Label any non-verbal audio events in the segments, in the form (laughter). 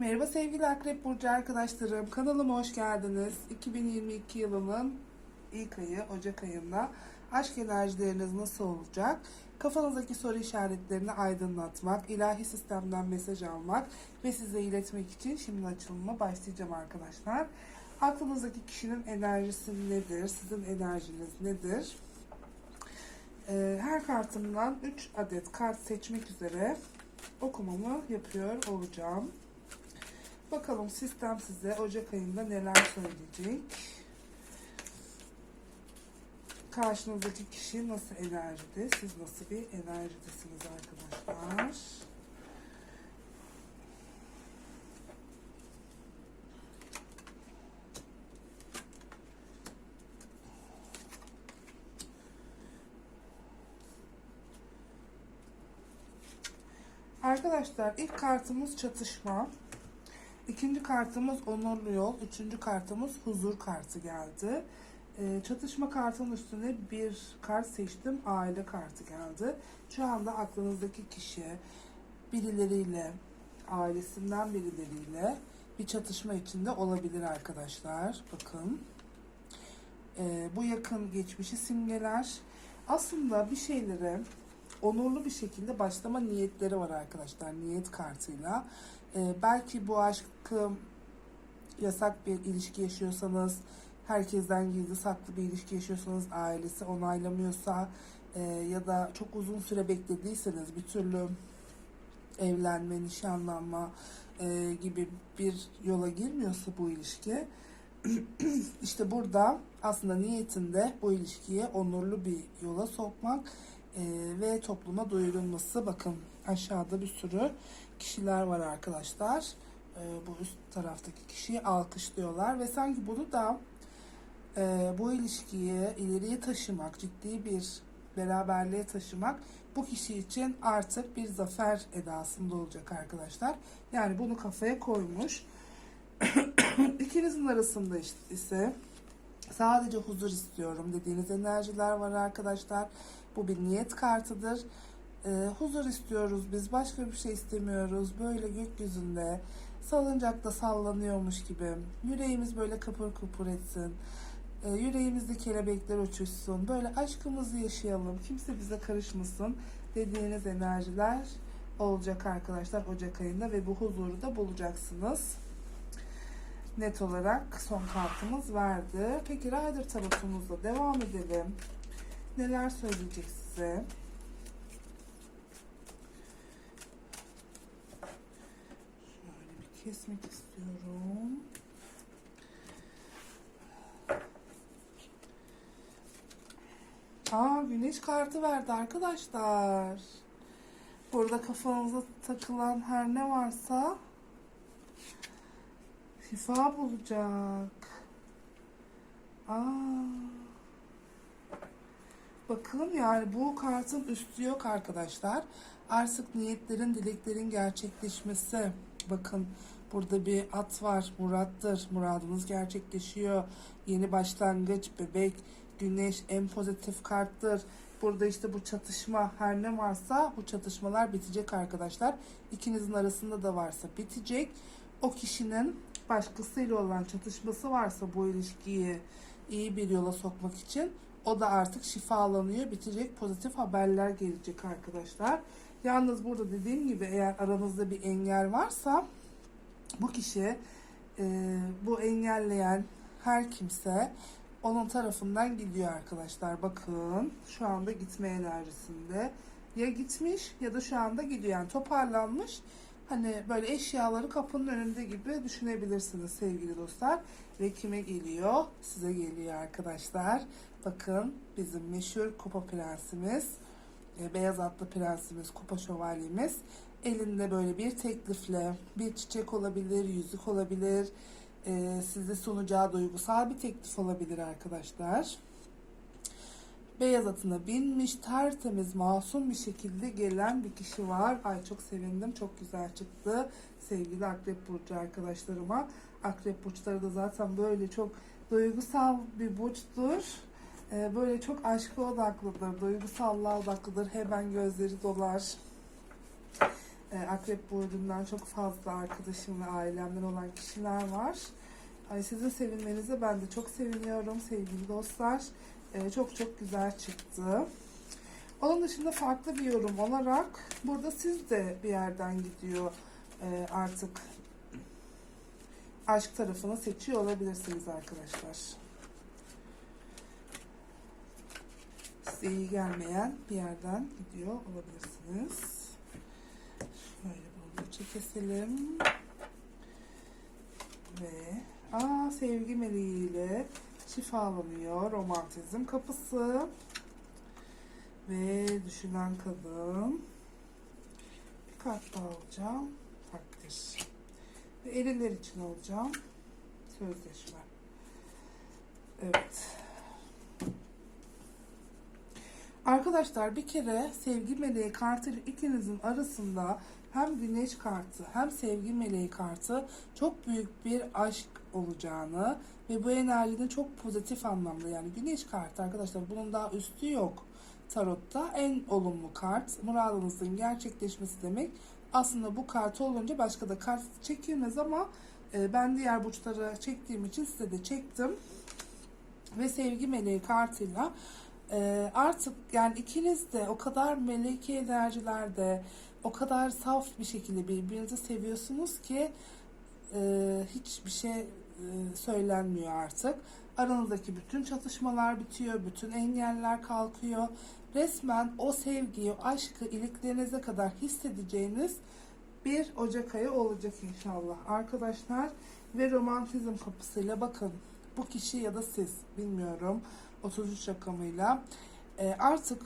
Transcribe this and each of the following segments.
Merhaba sevgili Akrep Burcu arkadaşlarım. Kanalıma hoş geldiniz. 2022 yılının ilk ayı, Ocak ayında aşk enerjileriniz nasıl olacak? Kafanızdaki soru işaretlerini aydınlatmak, ilahi sistemden mesaj almak ve size iletmek için şimdi açılıma başlayacağım arkadaşlar. Aklınızdaki kişinin enerjisi nedir? Sizin enerjiniz nedir? Ee, Her kartımdan 3 adet kart seçmek üzere okumamı yapıyor olacağım. Bakalım sistem size Ocak ayında neler söyleyecek? Karşınızdaki kişi nasıl enerjide? Siz nasıl bir enerjidesiniz arkadaşlar? Arkadaşlar ilk kartımız çatışma. İkinci kartımız onurlu yol. Üçüncü kartımız huzur kartı geldi. Ee, çatışma kartının üstüne bir kart seçtim. Aile kartı geldi. Şu anda aklınızdaki kişi birileriyle, ailesinden birileriyle bir çatışma içinde olabilir arkadaşlar. Bakın. Ee, bu yakın geçmişi simgeler. Aslında bir şeylere onurlu bir şekilde başlama niyetleri var arkadaşlar. Niyet kartıyla. Ee, belki bu aşkı yasak bir ilişki yaşıyorsanız, herkesten gizli saklı bir ilişki yaşıyorsanız, ailesi onaylamıyorsa e, ya da çok uzun süre beklediyseniz bir türlü evlenme, nişanlanma e, gibi bir yola girmiyorsa bu ilişki, (clears throat) işte burada aslında niyetinde bu ilişkiye onurlu bir yola sokmak e, ve topluma duyurulması. Bakın aşağıda bir sürü kişiler var arkadaşlar. E, bu üst taraftaki kişiyi alkışlıyorlar ve sanki bunu da e, bu ilişkiyi ileriye taşımak, ciddi bir beraberliğe taşımak bu kişi için artık bir zafer edasında olacak arkadaşlar. Yani bunu kafaya koymuş. (coughs) İkinizin arasında işte ise sadece huzur istiyorum dediğiniz enerjiler var arkadaşlar. Bu bir niyet kartıdır. Ee, huzur istiyoruz biz başka bir şey istemiyoruz. Böyle gökyüzünde salıncakta sallanıyormuş gibi yüreğimiz böyle kıpır kıpır etsin. Ee, yüreğimizde kelebekler uçuşsun. Böyle aşkımızı yaşayalım. Kimse bize karışmasın dediğiniz enerjiler olacak arkadaşlar Ocak ayında ve bu huzuru da bulacaksınız net olarak son kartımız verdi. Peki Rider tarotumuzla devam edelim. Neler söyleyecek size? Şöyle bir kesmek istiyorum. Aa güneş kartı verdi arkadaşlar. Burada kafanıza takılan her ne varsa şifa bulacak. Aa. Bakın yani bu kartın üstü yok arkadaşlar. Artık niyetlerin, dileklerin gerçekleşmesi. Bakın burada bir at var. Murattır. Muradınız gerçekleşiyor. Yeni başlangıç, bebek, güneş en pozitif karttır. Burada işte bu çatışma her ne varsa bu çatışmalar bitecek arkadaşlar. İkinizin arasında da varsa bitecek. O kişinin başkasıyla olan çatışması varsa bu ilişkiyi iyi bir yola sokmak için o da artık şifalanıyor, bitecek, pozitif haberler gelecek arkadaşlar. Yalnız burada dediğim gibi eğer aranızda bir engel varsa bu kişi e, bu engelleyen her kimse onun tarafından gidiyor arkadaşlar. Bakın şu anda gitme enerjisinde. Ya gitmiş ya da şu anda gidiyor. Yani toparlanmış. Hani böyle eşyaları kapının önünde gibi düşünebilirsiniz sevgili dostlar. Ve kime geliyor? Size geliyor arkadaşlar. Bakın bizim meşhur kupa prensimiz. e, Beyaz atlı prensimiz, kupa şövalyemiz. Elinde böyle bir teklifle bir çiçek olabilir, yüzük olabilir. e, size sunacağı duygusal bir teklif olabilir arkadaşlar. Beyaz atına binmiş, tertemiz, masum bir şekilde gelen bir kişi var. Ay çok sevindim, çok güzel çıktı. Sevgili Akrep Burcu arkadaşlarıma. Akrep Burçları da zaten böyle çok duygusal bir burçtur. Ee, böyle çok aşka odaklıdır, duygusallığa odaklıdır. Hemen gözleri dolar. E, Akrep burcundan çok fazla arkadaşım ve ailemden olan kişiler var. Ay, sizin sevinmenize ben de çok seviniyorum sevgili dostlar. E, çok çok güzel çıktı. Onun dışında farklı bir yorum olarak burada siz de bir yerden gidiyor e, artık aşk tarafını seçiyor olabilirsiniz arkadaşlar. Size iyi gelmeyen bir yerden gidiyor olabilirsiniz. Şöyle bolca keselim. Ve aa sevgi meleğiyle şifalanıyor romantizm kapısı. Ve düşünen kadın. Bir kart daha alacağım. Takdir. Ve eriler için alacağım. Sözleşme. Evet. Arkadaşlar bir kere sevgi meleği kartı ikinizin arasında hem güneş kartı hem sevgi meleği kartı çok büyük bir aşk olacağını ve bu enerjinin çok pozitif anlamda yani güneş kartı arkadaşlar bunun daha üstü yok. Tarotta en olumlu kart muradınızın gerçekleşmesi demek. Aslında bu kart olunca başka da kart çekilmez ama e, ben diğer burçlara çektiğim için size de çektim. Ve sevgi meleği kartıyla e, artık yani ikiniz de o kadar meleki enerjilerde o kadar saf bir şekilde birbirinizi seviyorsunuz ki e, hiçbir şey e, söylenmiyor artık. Aranızdaki bütün çatışmalar bitiyor, bütün engeller kalkıyor. Resmen o sevgiyi, o aşkı iliklerinize kadar hissedeceğiniz bir Ocak ayı olacak inşallah arkadaşlar. Ve romantizm kapısıyla bakın bu kişi ya da siz bilmiyorum 33 rakamıyla e, artık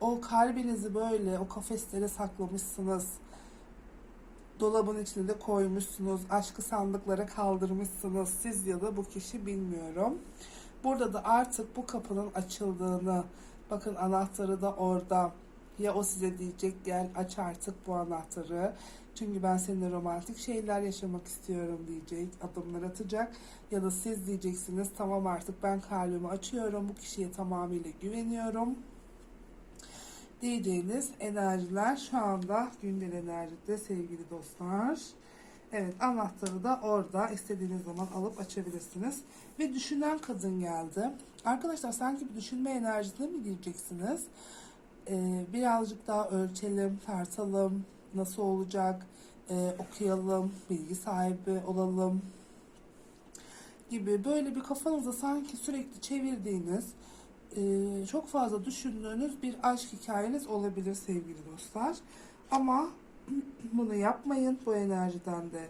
o kalbinizi böyle o kafeslere saklamışsınız. Dolabın içine de koymuşsunuz. Aşkı sandıklara kaldırmışsınız. Siz ya da bu kişi bilmiyorum. Burada da artık bu kapının açıldığını bakın anahtarı da orada. Ya o size diyecek gel aç artık bu anahtarı. Çünkü ben seninle romantik şeyler yaşamak istiyorum diyecek. Adımlar atacak. Ya da siz diyeceksiniz tamam artık ben kalbimi açıyorum. Bu kişiye tamamıyla güveniyorum diyeceğiniz enerjiler şu anda gündel enerjide sevgili dostlar. Evet anahtarı da orada istediğiniz zaman alıp açabilirsiniz. Ve düşünen kadın geldi. Arkadaşlar sanki bir düşünme enerjisine mi gireceksiniz? Ee, birazcık daha ölçelim, tartalım, nasıl olacak, ee, okuyalım, bilgi sahibi olalım gibi böyle bir kafanızda sanki sürekli çevirdiğiniz e, çok fazla düşündüğünüz bir aşk hikayeniz olabilir sevgili dostlar. Ama (clears throat) bunu yapmayın. Bu enerjiden de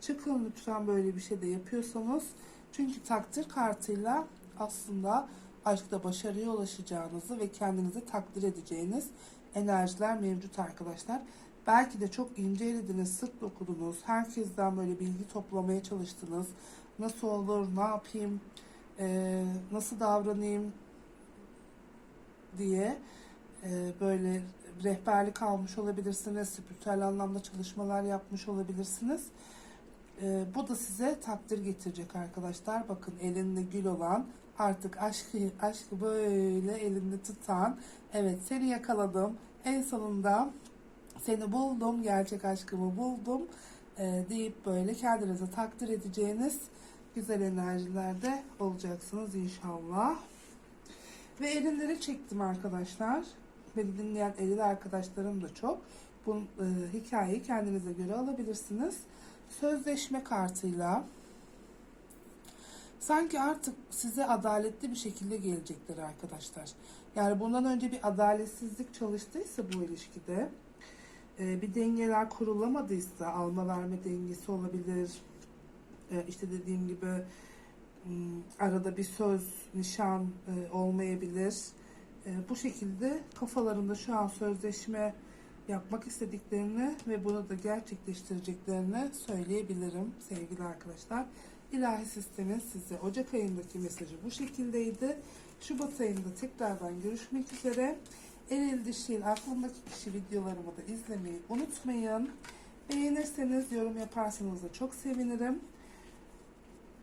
çıkın lütfen böyle bir şey de yapıyorsanız. Çünkü takdir kartıyla aslında aşkta başarıya ulaşacağınızı ve kendinizi takdir edeceğiniz enerjiler mevcut arkadaşlar. Belki de çok ince elediniz, sık dokudunuz. Herkesten böyle bilgi toplamaya çalıştınız. Nasıl olur, ne yapayım, e, nasıl davranayım, diye e, böyle rehberlik almış olabilirsiniz. Spiritüel anlamda çalışmalar yapmış olabilirsiniz. E, bu da size takdir getirecek arkadaşlar. Bakın elinde gül olan artık aşkı, aşkı böyle elinde tutan evet seni yakaladım. En sonunda seni buldum. Gerçek aşkımı buldum. E, deyip böyle kendinize takdir edeceğiniz güzel enerjilerde olacaksınız inşallah. Ve elinleri çektim arkadaşlar. Beni dinleyen eril arkadaşlarım da çok. Bu e, hikayeyi kendinize göre alabilirsiniz. Sözleşme kartıyla sanki artık size adaletli bir şekilde gelecekler arkadaşlar. Yani bundan önce bir adaletsizlik çalıştıysa bu ilişkide e, bir dengeler kurulamadıysa alma verme dengesi olabilir. E, işte dediğim gibi Hmm, arada bir söz, nişan e, olmayabilir. Bu şekilde kafalarında şu an sözleşme yapmak istediklerini ve bunu da gerçekleştireceklerini söyleyebilirim sevgili arkadaşlar. İlahi sistemin size Ocak ayındaki mesajı bu şekildeydi. Şubat ayında tekrardan görüşmek üzere. Eril dişil aklımdaki kişi videolarımı da izlemeyi unutmayın. Beğenirseniz yorum yaparsanız da çok sevinirim.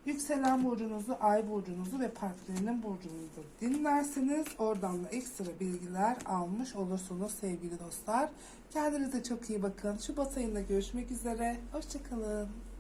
Yükselen burcunuzu, ay burcunuzu ve partnerinin burcunuzu dinlersiniz. Oradan da ekstra bilgiler almış olursunuz sevgili dostlar. Kendinize çok iyi bakın. Şubat ayında görüşmek üzere. Hoşçakalın.